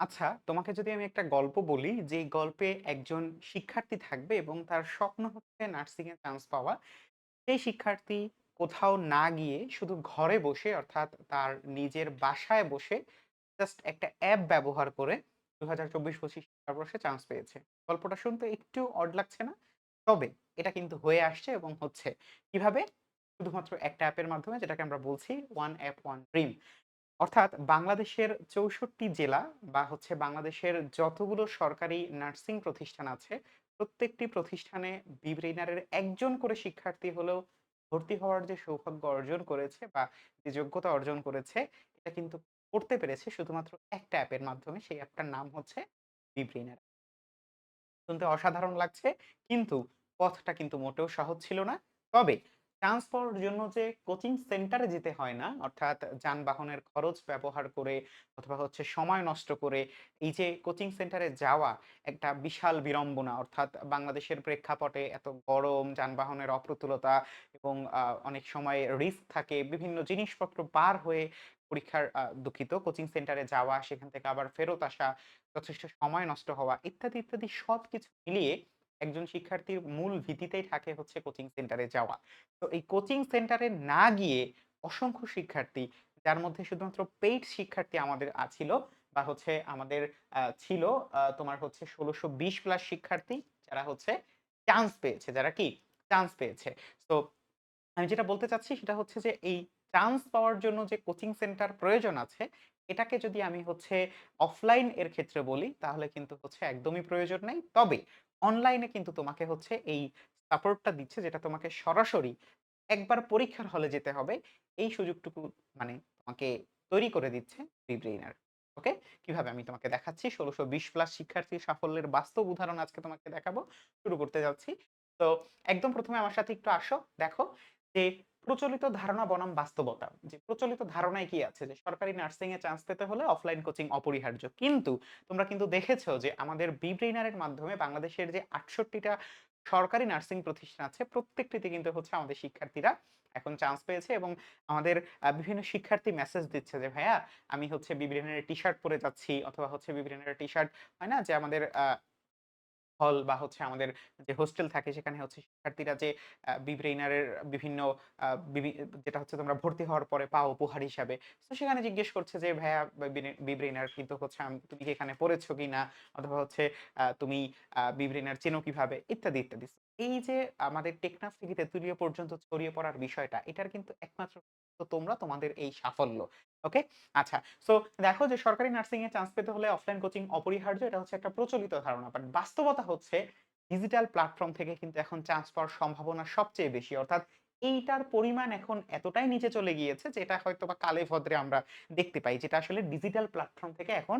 আচ্ছা, তোমাকে যদি আমি একটা গল্প বলি, যে গল্পে একজন শিক্ষার্থী থাকবে এবং তার স্বপ্ন হচ্ছে নার্সিং এর চান্স পাওয়া। সেই শিক্ষার্থী কোথাও না গিয়ে শুধু ঘরে বসে অর্থাৎ তার নিজের বাসায় বসে জাস্ট একটা অ্যাপ ব্যবহার করে ২০২৪-২৫ শিক্ষাবর্ষে চান্স পেয়েছে। গল্পটা শুনতে একটু অড লাগছে না? তবে এটা কিন্তু হয়ে আসছে এবং হচ্ছে। কীভাবে? শুধুমাত্র একটা অ্যাপের মাধ্যমে যেটাকে আমরা বলছি ওয়ান অ্যাপ ওয়ান ড্রিম। অর্থাৎ বাংলাদেশের ৬৪ জেলা বা হচ্ছে বাংলাদেশের যতগুলো সরকারি নার্সিং প্রতিষ্ঠান আছে, প্রত্যেকটি প্রতিষ্ঠানে বি-ব্রেইনারের একজন করে শিক্ষার্থী হলেও ভর্তি হওয়ার যে সৌভাগ্য অর্জন করেছে বা যে যোগ্যতা অর্জন করেছে, এটা কিন্তু করতে পেরেছে শুধুমাত্র একটা অ্যাপের মাধ্যমে। সেই অ্যাপটার নাম হচ্ছে বি-ব্রেইনার। শুনতে অসাধারণ লাগছে, কিন্তু পথটা কিন্তু মোটেও সহজ ছিল না। তবে পাওয়ার জন্য যে কোচিং সেন্টারে যেতে হয় না, অর্থাৎ যানবাহনের খরচ ব্যবহার করে অথবা হচ্ছে সময় নষ্ট করে এই যে কোচিং সেন্টারে যাওয়া একটা বিশাল বিড়ম্বনা। অর্থাৎ বাংলাদেশের প্রেক্ষাপটে এত গরম, যানবাহনের অপ্রতুলতা এবং অনেক সময় রিস্ক থাকে। বিভিন্ন জিনিসপত্র পার হয়ে পরীক্ষার দুঃখিত কোচিং সেন্টারে যাওয়া, সেখান থেকে আবার ফেরত আসা, যথেষ্ট সময় নষ্ট হওয়া ইত্যাদি, ইত্যাদি সবকিছু মিলিয়ে একজন শিক্ষার্থীর মূল ভীতিতেই থাকে হচ্ছে কোচিং সেন্টারে যাওয়া। তো এই কোচিং সেন্টারে না গিয়ে অসংখ্য শিক্ষার্থী, যার মধ্যে শুধুমাত্র পেইড শিক্ষার্থী আমাদের আ ছিল বা হচ্ছে আমাদের ছিল তোমার হচ্ছে ১৬২০ প্লাস শিক্ষার্থী যারা হচ্ছে চান্স পেয়েছে। যারা কি? চান্স পেয়েছে। তো আমি যেটা বলতে চাচ্ছি সেটা হচ্ছে যে এই চান্স পাওয়ার জন্য যে কোচিং সেন্টার প্রয়োজন আছে, এটাকে যদি আমি হচ্ছে অফলাইন এর ক্ষেত্রে বলি তাহলে কিন্তু হচ্ছে একদমই প্রয়োজন নেই। তবে অনলাইনে কিন্তু তোমাকে হচ্ছে এই সাপোর্টটা দিচ্ছে যেটা তোমাকে সরাসরি একবার পরীক্ষার হলে যেতে হবে। এই সুযোগটুকু মানে তোমাকে তৈরি করে দিচ্ছে বিব্রেইনার। ওকে? কীভাবে আমি তোমাকে দেখাচ্ছি ১৬২০ প্লাস শিক্ষার্থীর সাফল্যের বাস্তব উদাহরণ আজকে তোমাকে দেখাবো। শুরু করতে যাচ্ছি। তো একদম প্রথমে আমার সাথে একটু আসো। দেখো যে প্রচলিত ধারণা বনাম বাস্তবতা। যে প্রচলিত ধারণায় কি আছে যে সরকারি নার্সিং এ চান্স পেতে হলে অফলাইন কোচিং অপরিহার্য। কিন্তু তোমরা কিন্তু দেখেছ যে আমাদের বি-ব্রেইনার মাধ্যমে বাংলাদেশের যে ৬৮ টা সরকারি নার্সিং প্রতিষ্ঠান আছে প্রত্যেকটিতে কিন্তু হচ্ছে আমাদের শিক্ষার্থীরা এখন চান্স পেয়েছে এবং আমাদের বিভিন্ন শিক্ষার্থী মেসেজ দিচ্ছে যে, "ভাইয়া আমি হচ্ছে বি-ব্রেইনার টি-শার্ট পরে যাচ্ছি" অথবা হচ্ছে বি-ব্রেইনার টি-শার্ট হয় না যে আমাদের হল বা হচ্ছে আমাদের যে হোস্টেল থাকে সেখানে হচ্ছে শিক্ষার্থীরা যে আ বিভিন্ন যেটা হচ্ছে তোমরা ভর্তি হওয়ার পরে পাও উপহার হিসাবে। তো সেখানে জিজ্ঞেস করছে যে, "ভাইয়া বিব্রেইনার কিন্তু হচ্ছে তুমি কি এখানে পড়েছো কিনা? অথবা হচ্ছে তুমি বি-ব্রেইনার চেনো কীভাবে?" ইত্যাদি, ইত্যাদি। এই যে আমাদের টেকনাফ থেকে তেঁতুলিয়া পর্যন্ত ছড়িয়ে পড়ার বিষয়টা, এটার কিন্তু একমাত্র তো তোমরা তোমাদের এই সাফল্য। ওকে? আচ্ছা। সো দেখো যে সরকারি নার্সিং এ চান্স পেতে হলে অফলাইন কোচিং অপরিহার্য। এটা হচ্ছে একটা প্রচলিত ধারণা। বাট বাস্তবতা হচ্ছে ডিজিটাল প্ল্যাটফর্ম থেকে কিন্তু এখন চান্স পাওয়ার সম্ভাবনা সবচেয়ে বেশি। অর্থাৎ এইটার পরিমাণ এখন এতটাই নিচে চলে গিয়েছে যে এটা হয়তোবা কালে ভদ্রে আমরা দেখতে পাই। যেটা আসলে ডিজিটাল প্ল্যাটফর্ম থেকে এখন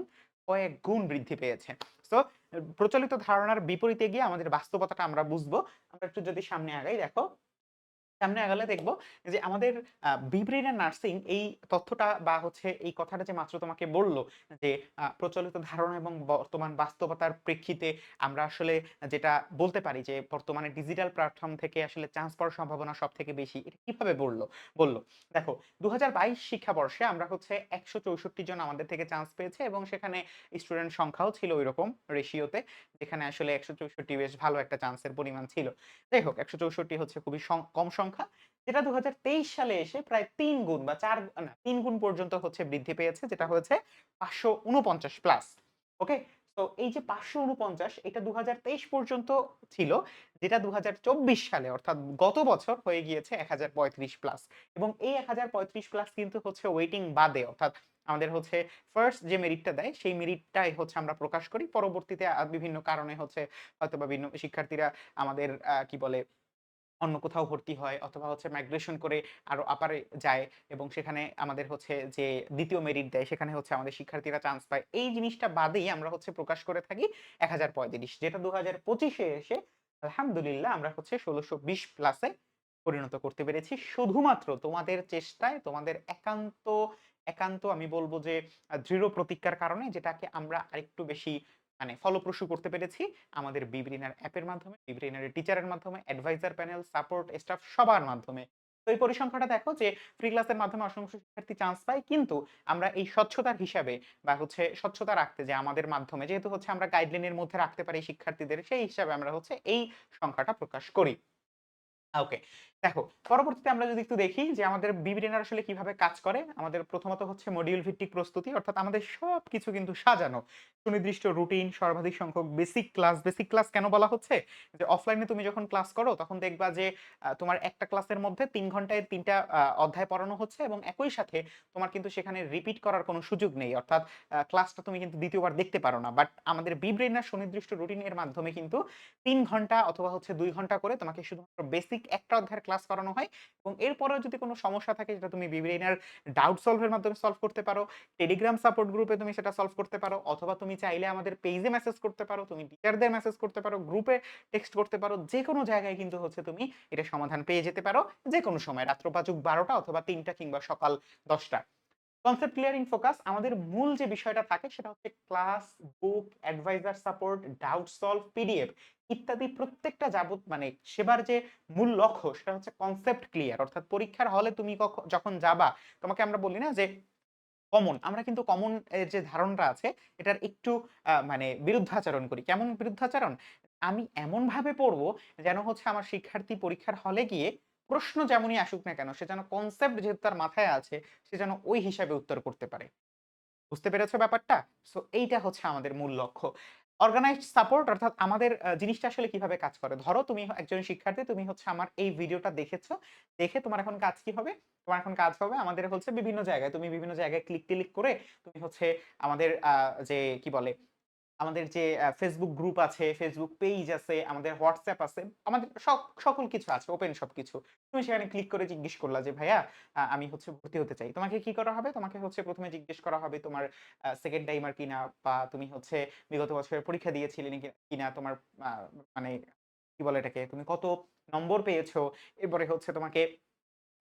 কয়েক গুণ বৃদ্ধি পেয়েছে। সো প্রচলিত ধারণার বিপরীতে গিয়ে আমাদের বাস্তবতাটা আমরা বুঝব। আমরা একটু যদি সামনে আগাই, দেখো সামনে আগালে দেখব যে আমাদের, আ বি-ব্রেইনার নার্সিং এই তথ্যটা বা হচ্ছে এই কথাটা যে মাত্র তোমাকে বলল যে প্রচলিত ধারণা এবং বর্তমান বাস্তবতার প্রেক্ষিতে আমরা আসলে যেটা বলতে পারি যে বর্তমানে ডিজিটাল প্ল্যাটফর্ম থেকে আসলে চান্স পাওয়ার সম্ভাবনা সব থেকে বেশি। এটা কীভাবে বলল বলল, দেখো ২০২২ শিক্ষাবর্ষে আমরা হচ্ছে ১৬৪ জন আমাদের থেকে চান্স পেয়েছে এবং সেখানে স্টুডেন্ট সংখ্যাও ছিল ঐরকম রেশিওতে। যেখানে আসলে ১৬৪ বেশ ভালো একটা চান্সের পরিমাণ ছিল। যাই হোক ১৬৪ হচ্ছে খুবই কম সংখ্যা। যেটা ২০২৩ সালে এসে প্রায় ৩ গুণ বা ৪ না ৩ গুণ পর্যন্ত হচ্ছে বৃদ্ধি পেয়েছে। যেটা হয়েছে ৫৪৯ প্লাস। ওকে? তো এই যে ৫৪৯ এটা ২০২৩ পর্যন্ত ছিল। যেটা ২০২৪ সালে, অর্থাৎ গত বছর হয়ে গিয়েছে ১০৩৫ প্লাস। এবং এই ১০৩৫ প্লাস কিন্তু হচ্ছে ওয়েটিং বাদে, অর্থাৎ আমাদের হচ্ছে ফার্স্ট যে মেরিটটা দেয়, সেই মেরিটটাই হচ্ছে আমরা প্রকাশ করি। পরবর্তীতে বিভিন্ন কারণে হচ্ছে হয়তোবা ভিন্ন শিক্ষার্থীরা আমাদের কি বলে অন্য কোথাও ভর্তি হয় অথবা হচ্ছে মাইগ্রেশন করে আরও আপারে যায় এবং সেখানে আমাদের হচ্ছে যে দ্বিতীয় মেরিট দেয় সেখানে হচ্ছে আমাদের শিক্ষার্থীরা চান্স পায়। এই জিনিসটা বাদেই আমরা হচ্ছে প্রকাশ করে থাকি ১০৩৫ যেটা ২০২৫ পঁচিশে এসে আলহামদুলিল্লাহ আমরা হচ্ছে ১৬২০ প্লাসে পরিণত করতে পেরেছি। শুধুমাত্র তোমাদের চেষ্টায়, তোমাদের একান্ত, একান্ত আমি বলব যে দৃঢ় প্রতিজ্ঞার কারণে যেটাকে আমরা আরেকটু বেশি মানে ফলপ্রসূ করতে পেরেছি আমাদের বিব্রেইনার অ্যাপের মাধ্যমে, বিব্রেইনার এর টিচারের মাধ্যমে, অ্যাডভাইজার প্যানেল, সাপোর্ট স্টাফ সবার মাধ্যমে। তো এই পরিসংখ্যাটা দেখো যে ফ্রি ক্লাসের মাধ্যমে অসংখ্য শিক্ষার্থী চান্স পায় কিন্তু আমরা এই স্বচ্ছতার হিসাবে বা হচ্ছে স্বচ্ছতা রাখতে যে আমাদের মাধ্যমে যেহেতু হচ্ছে আমরা গাইডলাইনের মধ্যে রাখতে পারি শিক্ষার্থীদের সেই হিসাবে আমরা হচ্ছে এই সংখ্যাটা প্রকাশ করি ওকে দেখো, পরবর্তীতে আমরা যদি একটু দেখি যে আমাদের বিবিরেনার আসলে কীভাবে কাজ করে, আমাদের প্রথমত হচ্ছে মডিউল ভিত্তিক প্রস্তুতি, অর্থাৎ আমাদের সবকিছু কিন্তু সাজানো। সুনির্দিষ্ট রুটিন সর্বাধিক সংখ্যক বেসিক ক্লাস বেসিক ক্লাস কেন বলা হচ্ছে? যে অফলাইনে তুমি যখন ক্লাস করো, তখন দেখবা যে তোমার একটা ক্লাসের মধ্যে তিন ঘন্টায় তিনটা অধ্যায় পড়ানো হচ্ছে এবং একই সাথে তোমার কিন্তু সেখানে রিপিট করার কোনো সুযোগ নেই। অর্থাৎ ক্লাসটা তুমি কিন্তু দ্বিতীয়বার দেখতে পারো না। বাট আমাদের বিব্রেনার সুনির্দিষ্ট রুটিনের মাধ্যমে কিন্তু তিন ঘণ্টা অথবা হচ্ছে দুই ঘণ্টা করে তোমাকে শুধুমাত্র বেসিক একটা অধ্যায়ের ক্লাস করানো হয় এবং এরপরেও যদি কোনো সমস্যা থাকে যেটা তুমি বিব্রেনার ডাউট সলভের মাধ্যমে সলভ করতে পারো টেলিগ্রাম সাপোর্ট গ্রুপে তুমি সেটা সলভ করতে পারো, অথবা তুমি চাইলে আমাদের পেজে মেসেজ করতে পারো, তুমি টিচারদের মেসেজ করতে পারো গ্রুপে টেক্সট করতে পারো যে কোনো জায়গায় কিন্তু হচ্ছে তুমি এটা সমাধান পেয়ে যেতে পারো যে কোনো সময় রাত্র পাঁচুক বারোটা অথবা তিনটা কিংবা সকাল দশটা কনসেপ্ট ক্লিয়ারিং ফোকাস আমাদের মূল যে বিষয়টা থাকে সেটা হচ্ছে class book advisor support doubt solve PDF ইত্যাদি প্রত্যেকটা যাবত মানে সেবার যে মূল লক্ষ্য সেটা হচ্ছে কনসেপ্ট ক্লিয়ার অর্থাৎ পরীক্ষার হলে তুমি যখন যাবা, তোমাকে আমরা বলি না যে কমন আমরা কিন্তু কমন যে ধারণাটা আছে এটার একটু মানে বিরুদ্ধাচরণ করি। কেমন বিরুদ্ধাচরণ? আমি এমন ভাবে পড়ব যেন হচ্ছে আমার শিক্ষার্থী পরীক্ষার হলে গিয়ে প্রশ্ন যেমনই আসুক না কেন, সে যেন কনসেপ্ট যেহেতু তার মাথায় আছে, সে যেন ওই হিসাবে উত্তর করতে পারে। বুঝতে পেরেছ ব্যাপারটা? সো এইটা হচ্ছে আমাদের মূল লক্ষ্য। অর্গানাইজড সাপোর্ট অর্থাৎ আমাদের জিনিসটা আসলে কীভাবে কাজ করে? ধরো তুমি একজন শিক্ষার্থী, তুমি হচ্ছে আমার এই ভিডিওটা দেখেছ। দেখে তোমার এখন কাজ কি হবে? তোমার এখন কাজ হবে আমাদের হচ্ছে বিভিন্ন জায়গায়। তুমি বিভিন্ন জায়গায় ক্লিক টিলিক করে তুমি হচ্ছে আমাদের যে কি বলে আমাদের যে ফেসবুক গ্রুপ আছে ফেসবুক পেজ আছে, আমাদের হোয়াটসঅ্যাপ আছে, আমাদের সব, সকল কিছু আছে ওপেন সবকিছু তুমি সেখানে ক্লিক করে জিজ্ঞেস করলা যে, ভাইয়া আমি হচ্ছে ভর্তি হতে চাই। তোমাকে কি করা হবে? তোমাকে হচ্ছে প্রথমে জিজ্ঞেস করা হবে তোমার সেকেন্ড টাইমার কিনা বা তুমি হচ্ছে বিগত বছরের পরীক্ষা দিয়েছিলে কিনা তোমার মানে কি বলে এটাকে? তুমি কত নম্বর পেয়েছ? এরপরে হচ্ছে তোমাকে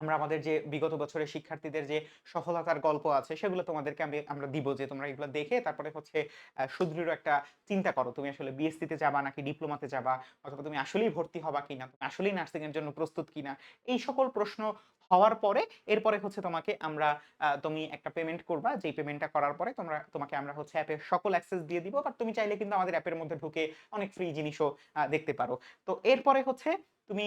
আমরা আমাদের যে বিগত বছরের শিক্ষার্থীদের যে সফলতার গল্প আছে, সেগুলো তোমাদেরকে আমি, আমরা দিব যে তোমরা এগুলো দেখে তারপরে হচ্ছে সুদৃঢ় একটা চিন্তা করো। তুমি আসলে বিএসসিতে যাবা নাকি ডিপ্লোমাতে যাবা? অথবা তুমি আসলেই ভর্তি হবা কিনা? তুমি আসলেই নার্সিং এর জন্য প্রস্তুত কিনা? এই সকল প্রশ্ন হওয়ার পরে, এরপরে হচ্ছে তোমাকে আমরা তুমি একটা পেমেন্ট করবা। যেই পেমেন্টটা করার পরে তোমরা, তোমাকে আমরা হচ্ছে অ্যাপের সকল অ্যাক্সেস দিয়ে দিব। বাট তুমি চাইলে কিন্তু আমাদের অ্যাপের মধ্যে ঢুকে অনেক ফ্রি জিনিসও দেখতে পারো। তো এরপরে হচ্ছে তুমি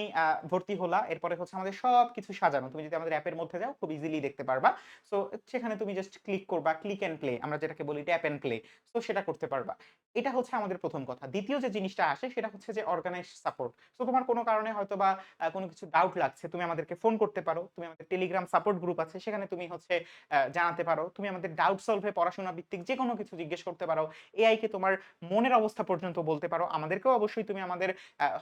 ভর্তি হলা, এরপরে হচ্ছে আমাদের সব কিছু সাজানো। তুমি যদি আমাদের অ্যাপের মধ্যে যাও, খুব ইজিলি দেখতে পারবা। সো সেখানে তুমি জাস্ট ক্লিক করবা ক্লিক অ্যান্ড প্লে আমরা যেটাকে বলি ট্যাপ অ্যান্ড প্লে সো সেটা করতে পারবা। এটা হচ্ছে আমাদের প্রথম কথা। দ্বিতীয় যে জিনিসটা আসে, সেটা হচ্ছে যে অর্গানাইজ সাপোর্ট সো তোমার কোনো কারণে হয়তো বা কোনো কিছু ডাউট লাগছে, তুমি আমাদেরকে ফোন করতে পারো, তুমি আমাদের টেলিগ্রাম সাপোর্ট গ্রুপ আছে, সেখানে তুমি হচ্ছে জানাতে পারো। তুমি আমাদের ডাউট সলভে পড়াশোনা ভিত্তিক যে কোনো কিছু জিজ্ঞেস করতে পারো। এআই কে তোমার মনের অবস্থা পর্যন্ত বলতে পারো। আমাদেরকেও অবশ্যই তুমি আমাদের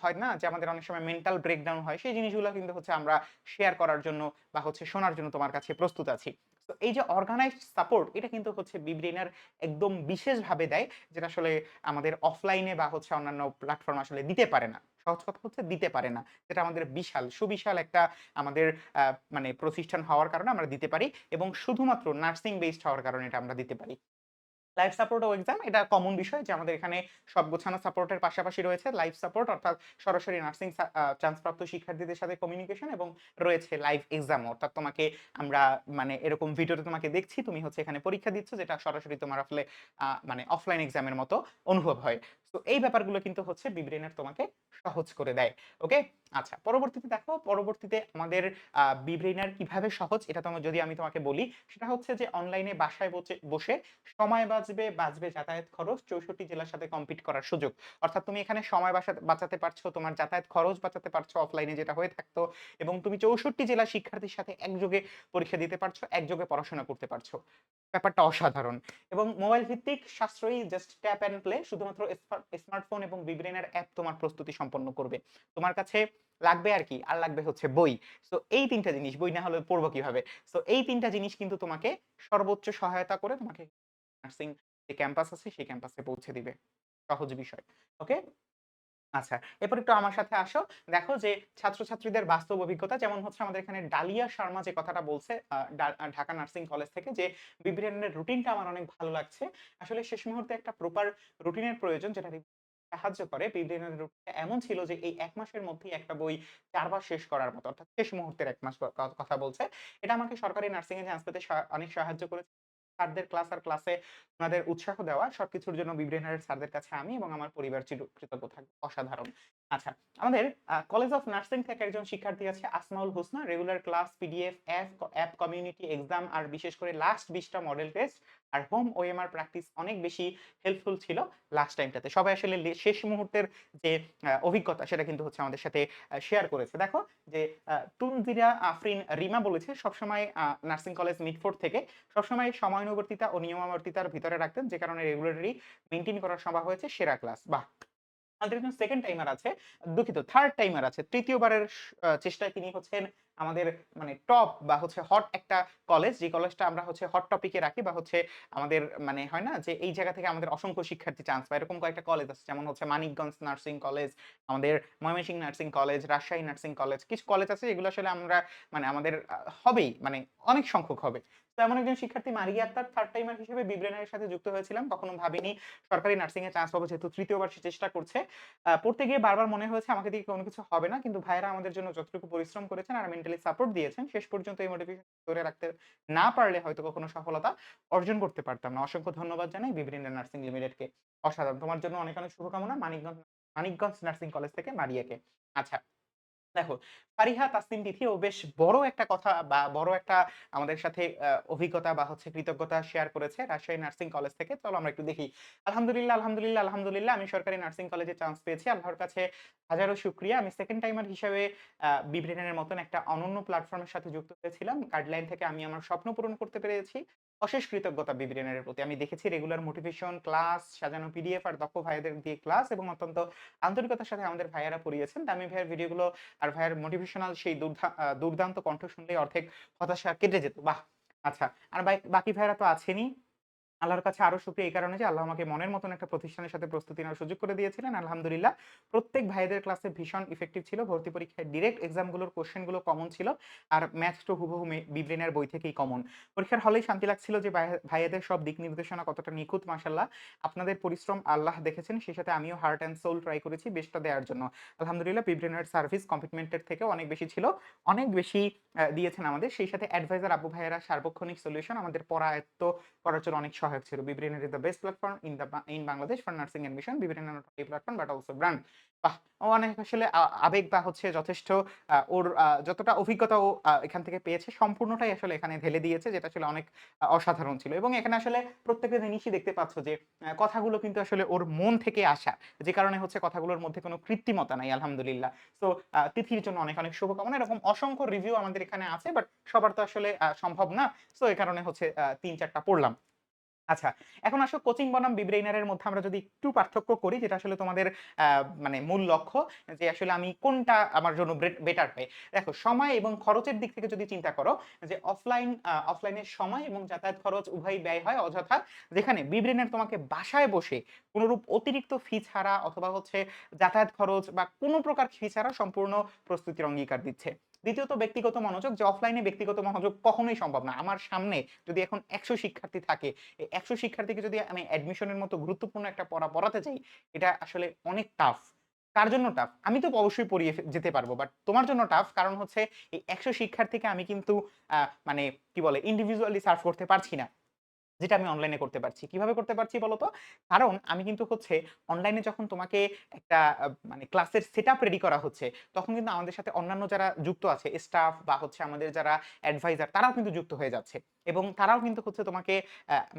হয় না যে আমাদের অনেক সময় মেন্টাল ব্রেকডাউন হয়, সেই জিনিসগুলো কিন্তু হচ্ছে আমরা শেয়ার করার জন্য বা হচ্ছে শোনার জন্য তোমার কাছে প্রস্তুত আছি। তো এই যে অর্গানাইজড সাপোর্ট এটা কিন্তু হচ্ছে বিব্রেনার একদম বিশেষভাবে দেয়, যেটা আসলে আমাদের অফলাইনে বা হচ্ছে অন্যান্য প্ল্যাটফর্ম আসলে দিতে পারে না। সহজ কথা হচ্ছে দিতে পারে না, যেটা আমাদের বিশাল, সুবিশাল একটা আমাদের মানে প্রতিষ্ঠান হওয়ার কারণে আমরা দিতে পারি এবং শুধুমাত্র নার্সিং বেসড হওয়ার কারণে এটা আমরা দিতে পারি। লাইফ সাপোর্ট ও এক্সাম এটা কমন বিষয় যে আমাদের এখানে সব গোছানো সাপোর্টের পাশাপাশি রয়েছে লাইফ সাপোর্ট অর্থাৎ সরাসরি নার্সিং চান্সপ্রাপ্ত শিক্ষার্থীদের সাথে কমিউনিকেশন এবং রয়েছে লাইভ এক্সাম অর্থাৎ তোমাকে আমরা মানে এরকম ভিডিওতে তোমাকে দেখছি, তুমি হচ্ছে এখানে পরীক্ষা দিচ্ছ, যেটা সরাসরি তোমার আসলে মানে অফলাইন এক্সামের মতো অনুভব হয়। তো এই ব্যাপারগুলো কিন্তু হচ্ছে বিব্রেনের তোমাকে সহজ করে দেয়, ওকে? আচ্ছা পরবর্তীতে দেখো, পরবর্তীতে আমাদের বিব্রেনার কীভাবে সহজ, এটা তোমার যদি আমি তোমাকে বলি, সেটা হচ্ছে যে অনলাইনে বাসায় বসে- সময় বাঁচবে বাঁচবে যাতায়াত খরচ চৌষট্টি জেলার সাথে কম্পিট করার সুযোগ। অর্থাৎ তুমি এখানে সময় বাঁচাতে পারছ, তোমার যাতায়াত খরচ বাঁচাতে পারছ অফলাইনে যেটা হয়ে থাকতো, এবং তুমি চৌষট্টি জেলা শিক্ষার্থীর সাথে একযোগে পরীক্ষা দিতে পারছ, একযোগে পড়াশোনা করতে পারছ। ব্যাপারটা অসাধারণ। এবং মোবাইল ভিত্তিক সাশ্রয়ী জাস্ট ট্যাপ অ্যান্ড প্লে শুধুমাত্র স্মার্টফোন এবং বিব্রেনের অ্যাপ তোমার প্রস্তুতি সম্পন্ন করবে। তোমার কাছে লাগবে আর কি, আর লাগবে হচ্ছে বই। সো এই তিনটা জিনিস, বই না হলে পড়ব কীভাবে? সো এই তিনটা জিনিস কিন্তু তোমাকে সর্বোচ্চ সহায়তা করে তোমাকে নার্সিং যে ক্যাম্পাস আছে, সেই ক্যাম্পাসে পৌঁছে দিবে। সহজ বিষয়। ওকে আচ্ছা এরপর একটু আমার সাথে আসো দেখো যে ছাত্রছাত্রীদের বাস্তব অভিজ্ঞতা, যেমন হচ্ছে আমাদের এখানে ডালিয়া শর্মা যে কথাটা বলছে ঢাকা নার্সিং কলেজ থেকে যে বিবিএনের রুটিনটা আমার অনেক ভালো লাগছে আসলে শেষ মুহূর্তে একটা প্রপার রুটিনের প্রয়োজন যেটা সাহায্য করে বিব্রেনারি রুটটা এমন ছিল যে এই এক মাসের মধ্যেই একটা বই চারবার শেষ করার মতো, অর্থাৎ শেষ মুহূর্তের এক মাস কথা বলছে। এটা আমাকে সরকারি নার্সিং এ চান্স পেতে অনেক সাহায্য করেছে। স্যারদের ক্লাস আর ক্লাসে ওনাদের উৎসাহ দেওয়া সবকিছুর জন্য বিব্রেনারের স্যারদের কাছে আমি এবং আমার পরিবার চির কৃতজ্ঞ থাকব অসাধারণ। আচ্ছা, আমাদের কলেজ অফ নার্সিং থেকে একজন শিক্ষার্থী আছে Asmaul Hosna. Regular class, PDF, app app community exam আর বিশেষ করে লাস্ট ২০ টা মডেল টেস্ট আর হোম ওএমআর প্র্যাকটিস অনেক বেশি হেল্পফুল ছিল লাস্ট টাইমটাতে। সবাই আসলে শেষ মুহূর্তের যে অভিজ্ঞতা সেটা কিন্তু হচ্ছে আমাদের সাথে শেয়ার করেছে। দেখো যে তুনজিরা আফরিন রিমা বলেছে সবসময় নার্সিং কলেজ মিডফোর্ড থেকে সবসময় সময়ানুবর্তিতা ও নিয়মাবর্তিতার ভিতরে রাখতেন যে কারণে রেগুলারলি মেইনটেইন করা সম্ভব হয়েছে সেরা ক্লাস। বাহ! আমাদের সেকেন্ড টাইমার আছে, দুঃখিত থার্ড টাইমার আছে। তৃতীয়বারের চেষ্টায় তিনি হচ্ছেন আমাদের মানে টপ বা হচ্ছে হট একটা কলেজ, যে কলেজটা আমরা হচ্ছে হট টপিকে রাখি বা হচ্ছে আমাদের মানে হয় না যে এই জায়গা থেকে আমাদের অসংখ্য শিক্ষার্থী চান্স পায়। এরকম কয়েকটা কলেজ আছে। যেমন হচ্ছে মানিকগঞ্জ নার্সিং কলেজ, আমাদের Mymensingh nursing college, Rajshahi nursing college. কিছু কলেজ আছে যেগুলো আসলে আমরা মানে আমাদের হবেই মানে অনেক সংখ্যক হবে। তো এমন একজন শিক্ষার্থী মারিয়া আক্তার থার্ড টাইমার হিসেবে বিব্রেনারের সাথে যুক্ত হয়েছিলাম। কখনো ভাবিনি সরকারি নার্সিং এ চান্স পাবো যেহেতু তৃতীয়বার সে চেষ্টা করছে। পড়তে গিয়ে বারবার মনে হয়েছে আমাকে দিয়ে কোনো কিছু হবে না। কিন্তু ভাইয়েরা আমাদের জন্য যতটুকু পরিশ্রম করেছেন আর মেন্টালি সাপোর্ট দিয়েছেন শেষ পর্যন্ত এই মোটিভেশন ধরে রাখতে না পারলে হয়তো কখনো সফলতা অর্জন করতে পারতাম না। অসংখ্য ধন্যবাদ জানাই বিব্রেনার নার্সিং লিমিটেডকে। অসাধারণ। তোমার জন্য অনেক, অনেক শুভকামনা মানিকগঞ্জ মানিকগঞ্জ নার্সিং কলেজ থেকে মারিয়াকে। আচ্ছা। দেখো, ফারিহা তাসনিম তিথি ও বেশ বড় একটা কথা বা বড় একটা আমাদের সাথে অভিজ্ঞতা বা হচ্ছে কৃতজ্ঞতা শেয়ার করেছে রাজশাহী নার্সিং কলেজ থেকে। চলো আমরা একটু দেখি। আলহামদুলিল্লাহ, আলহামদুলিল্লাহ, আলহামদুলিল্লাহ আমি সরকারি নার্সিং কলেজে চান্স পেয়েছি। আল্লাহর কাছে হাজারো শুকরিয়া। আমি সেকেন্ড টাইমার হিসেবে আ বিব্রেনারের মতন একটা অনন্য প্ল্যাটফর্ম এর সাথে যুক্ত হয়েছিলাম। গাইডলাইন থেকে আমি আমার স্বপ্ন পূরণ করতে পেরেছি। অশেষ কৃতজ্ঞতা বিবরণের প্রতি। আমি দেখেছি রেগুলার মোটিভেশন, ক্লাস, সাজানো পিডিএফ আর দক্ষ ভাইয়াদের দিয়ে ক্লাস এবং অত্যন্ত আন্তরিকতার সাথে আমাদের ভাইয়ারা পড়িয়েছেন। দামি ভাইয়ার ভিডিওগুলো আর ভাইয়ের মোটিভেশনাল সেই দুর্দান্ত কণ্ঠ শুনলে অর্ধেক হতাশা কেটে যেত। বাহ! আচ্ছা। আর বাকি ভাইয়েরা তো আছেনই। আল্লাহর কাছে আরও শুকরিয়া এই কারণে যে আল্লাহ আমাকে মনের মতন একটা প্রতিষ্ঠানের সাথে প্রস্তুতি নেওয়ার সুযোগ করে দিয়েছিলেন। আলহামদুলিল্লাহ। প্রত্যেক ভাইয়াদের ক্লাসে ভীষণ ইফেক্টিভ ছিল। ভর্তি পরীক্ষায় ডিরেক্ট এক্সামগুলোর কোয়েশ্চেনগুলো কমন ছিল। আর ম্যাথস টু হুবহু বিব্রেনার বই থেকেই কমন। পরীক্ষার হলেই শান্তি লাগছিল যে ভাইয়া ভাইয়াদের সব দিক নির্দেশনা কতটা নিখুঁত, মাশাআল্লাহ। আপনাদের পরিশ্রম আল্লাহ দেখেছেন। সেই সাথে আমিও হার্ট অ্যান্ড সোল ট্রাই করেছি বেস্টটা দেওয়ার জন্য। আলহামদুলিল্লাহ, বিব্রেনের সার্ভিস কমিটমেন্ট এর থেকেও অনেক বেশি ছিল। অনেক বেশি দিয়েছেন আমাদের। সেই সাথে অ্যাডভাইজার আব্বু ভাইয়েরা সার্বক্ষণিক সলিউশন আমাদের পড়া আয়ত্ত করার জন্য অনেক সহায়ক ছিল। is the best platform in the ba in Bangladesh for nursing admission. বিব্রেনা only platform but also brand. বাহ! অনেক আসলে আবেগ বা হচ্ছে যথেষ্ট ওর যতটা অভিজ্ঞতা ও এখান থেকে পেয়েছে সম্পূর্ণটাই আসলে এখানে ঢেলে দিয়েছে যেটা আসলে অনেক অসাধারণ ছিল। এবং এখানে আসলে প্রত্যেকটা জিনিসই দেখতে পাচ্ছ যে কথাগুলো কিন্তু আসলে ওর মন থেকে আসা। যে কারণে হচ্ছে কথাগুলোর মধ্যে কোনো কৃত্রিমতা নাই আলহামদুলিল্লাহ। তো তিথির জন্য অনেক, অনেক শুভকামনা। এরকম অসংখ্য রিভিউ আমাদের এখানে আছে বাট সবার তো আসলে সম্ভব না। তো এ কারণে হচ্ছে আ ৩-৪ পড়লাম। আচ্ছা, এখন আসো কোচিং বনাম বিব্রেইনারের মধ্যে আমরা যদি একটু পার্থক্য করি যেটা আসলে তোমাদের মানে মূল লক্ষ্য যে আসলে আমি কোনটা আমার জন্য বেটার হয়। দেখো সময় এবং খরচের দিক থেকে যদি চিন্তা করো যে অফলাইন অফলাইনের সময় এবং যাতায়াত খরচ উভয়ই ব্যয় হয় অযথা। যেখানে বিব্রেইনার তোমাকে বাসায় বসে কোনরূপ অতিরিক্ত ফি ছাড়া অথবা হচ্ছে যাতায়াত খরচ বা কোনো প্রকার ফি ছাড়া সম্পূর্ণ প্রস্তুতির অঙ্গীকার দিচ্ছে। দ্বিতীয়ত ব্যক্তিগত মনোযোগ যে অফলাইনে ব্যক্তিগত মনোযোগ কখনোই সম্ভব না। আমার সামনে যদি এখন ১০০ শিক্ষার্থী থাকে, এই ১০০ শিক্ষার্থীকে যদি আমি অ্যাডমিশনের মতো গুরুত্বপূর্ণ একটা পড়া পড়াতে চাই, এটা আসলে অনেক টাফ। কার জন্য টাফ? আমি তো অবশ্যই পড়িয়ে যেতে পারব। বাট তোমার জন্য টাফ কারণ হচ্ছে এই ১০০ শিক্ষার্থীকে আমি কিন্তু মানে কি বলে ইন্ডিভিজুয়ালি সার্ভ করতে পারছি না। যেটা আমি অনলাইনে করতে পারছি। কীভাবে করতে পারছি বলতো কারণ আমি কিন্তু হচ্ছে অনলাইনে যখন তোমাকে একটা মানে ক্লাসের সেটআপ রেডি করা হচ্ছে, তখন কিন্তু আমাদের সাথে অন্যান্য যারা যুক্ত আছে স্টাফ বা হচ্ছে আমাদের যারা অ্যাডভাইজার তারাও কিন্তু যুক্ত হয়ে যাচ্ছে। এবং তারাও কিন্তু হচ্ছে তোমাকে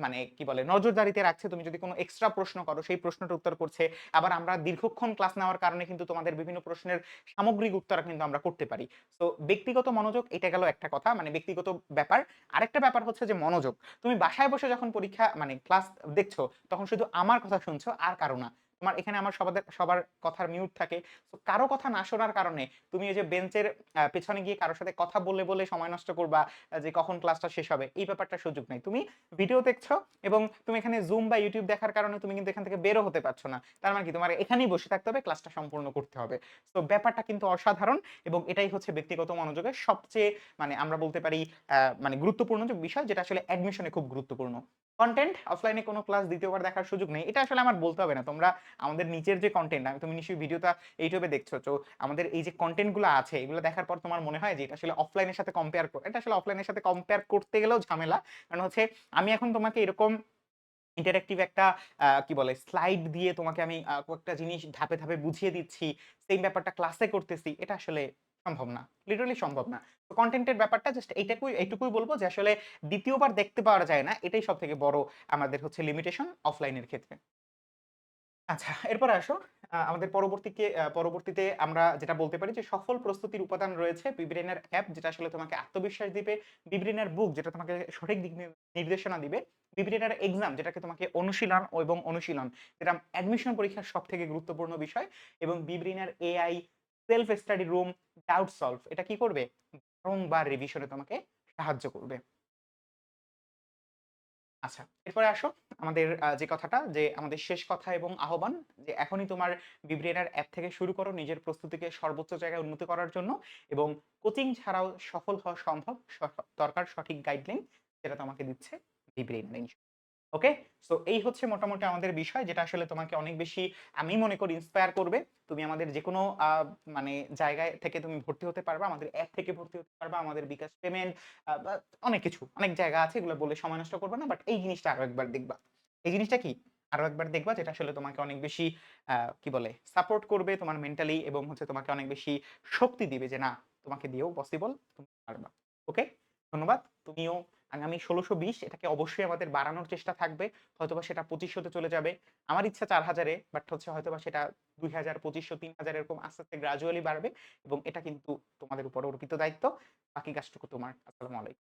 মানে কি বলে, নজরদারিতে রাখছে। তুমি যদি কোনো এক্সট্রা প্রশ্ন করো, সেই প্রশ্নটার উত্তর করছে। আবার আমরা দীর্ঘক্ষণ ক্লাস নেওয়ার কারণে কিন্তু তোমাদের বিভিন্ন প্রশ্নের সামগ্রিক উত্তর কিন্তু আমরা করতে পারি। তো ব্যক্তিগত মনোযোগ, এটা গেল একটা কথা মানে ব্যক্তিগত ব্যাপার। আরেকটা ব্যাপার হচ্ছে যে মনোযোগ। তুমি বাসায় বসে যখন পরীক্ষা মানে ক্লাস দেখছ, তখন শুধু আমার কথা শুনছো, আর কারও না। তোমার এখানে আমার সবাদের সবার কথার মিউট থাকে। সো কারও কথা না শোনার কারণে তুমি এই যে বেঞ্চের পেছনে গিয়ে কারোর সাথে কথা বলে, বলে সময় নষ্ট করবা যে কখন ক্লাসটা শেষ হবে। এই ব্যাপারটা সুযোগ নাই। তুমি ভিডিও দেখছ এবং তুমি এখানে জুম বা ইউটিউব দেখার কারণে তুমি কিন্তু এখান থেকে বেরো হতে পারছ না। তার মানে কি তোমার এখানেই বসে থাকতে হবে, ক্লাসটা সম্পূর্ণ করতে হবে। তো ব্যাপারটা কিন্তু অসাধারণ এবং এটাই হচ্ছে ব্যক্তিগত মনোযোগের সবচেয়ে মানে আমরা বলতে পারি মানে গুরুত্বপূর্ণ যে বিষয় যেটা আসলে অ্যাডমিশনে খুব গুরুত্বপূর্ণ। কনটেন্ট অফলাইনে কোনো ক্লাস দ্বিতীয়বার দেখার সুযোগ নেই। এটা আসলে আমার বলতে হবে না। তোমরা আমাদের নিচের যে কন্টেন্ট আমি তুমি নিশ্চয়ই ভিডিওটা এ দেখছ। তো আমাদের এই যে কন্টেন্টগুলো আছে এগুলো দেখার পর তোমার মনে হয় যে এটা আসলে অফলাইনের সাথে কম্পেয়ার ক এটা আসলে অফলাইনের সাথে কম্পেয়ার করতে গেলেও ঝামেলা। কারণ হচ্ছে আমি এখন তোমাকে এরকম ইন্টারেক্টিভ একটা কি বলে স্লাইড দিয়ে তোমাকে আমি কয়েকটা জিনিস ধাপে, ধাপে বুঝিয়ে দিচ্ছি। সেইম ব্যাপারটা ক্লাসে করতেছি। এটা আসলে সম্ভব না। লিটারালি সম্ভব না। তো কনটেন্ট এর ব্যাপারটা জাস্ট এইটাকুই এইটুকুই বলব যে আসলে দ্বিতীয়বার দেখতে পাওয়া যায় না। এটাই সবথেকে বড় আমাদের হচ্ছে লিমিটেশন অফলাইনের ক্ষেত্রে। আচ্ছা, এরপরে আসো। আমাদের পরবর্তীকে পরবর্তীতে আমরা যেটা বলতে পারি যে সফল প্রস্তুতির উপাদান রয়েছে বিব্রেইনের অ্যাপ যেটা আসলে তোমাকে আত্মবিশ্বাস দিবে, বিব্রেইনের বুক যেটা তোমাকে সঠিক দিক নির্দেশনা দিবে, বিব্রেইনের এক্সাম যেটাকে তোমাকে অনুশীলন এবং অনুশীলন যেটা অ্যাডমিশন পরীক্ষার সবথেকে গুরুত্বপূর্ণ বিষয় এবং বিব্রেইনের AI, self study room, doubt solve এটা কি করবে? বারংবার রিভিশনে তোমাকে সাহায্য করবে। আচ্ছা, এরপরে আসো আমাদের যে কথাটা যে আমাদের শেষ কথা এবং আহ্বান যে এখনই তোমার বিব্রেইনার অ্যাপ থেকে শুরু করো নিজের প্রস্তুতিকে সর্বোচ্চ জায়গায় উন্নতি করার জন্য এবং কোচিং ছাড়াও সফল হওয়া সম্ভব। দরকার সঠিক গাইডলাইন যেটা তোমাকে দিচ্ছে বিব্রেইন ওকে? সো এই হচ্ছে মোটামুটি আমাদের বিষয় যেটা আসলে তোমাকে অনেক বেশি, আমি মনে করি ইন্সপায়ার করবে। তুমি আমাদের যেকোনো, আ মানে জায়গায় থেকে তুমি ভর্তি হতে পারবা। আমাদের অ্যাপ থেকে ভর্তি হতে পারবা। আমাদের বিকাশ পেমেন্ট অনেক কিছু। অনেক জায়গা আছে, এগুলো বলে সময় নষ্ট করবা না। বাট এই জিনিসটা আরও একবার দেখবা। এই জিনিসটা কি? আরও একবার দেখবা যেটা আসলে তোমাকে অনেক বেশি কি বলে সাপোর্ট করবে তোমার মেন্টালি এবং হচ্ছে তোমাকে অনেক বেশি শক্তি দিবে যে না, তোমাকে দিয়েও পসিবল তুমি পারবা। ওকে? ধন্যবাদ। তুমিও আগামী ১৬২০ এটাকে অবশ্যই আমাদের বাড়ানোর চেষ্টা থাকবে। হয়তোবা সেটা ২৫০০ তে চলে যাবে। আমার ইচ্ছা চার হাজারে বাট হচ্ছে হয়তোবা সেটা দুই হাজার পঁচিশশো তিন হাজার এরকম আস্তে, আস্তে গ্রাজুয়ালি বাড়বে এবং এটা কিন্তু তোমাদের উপর অর্পিত দায়িত্ব। বাকি কাজটুকু তোমার। আসসালামু আলাইকুম।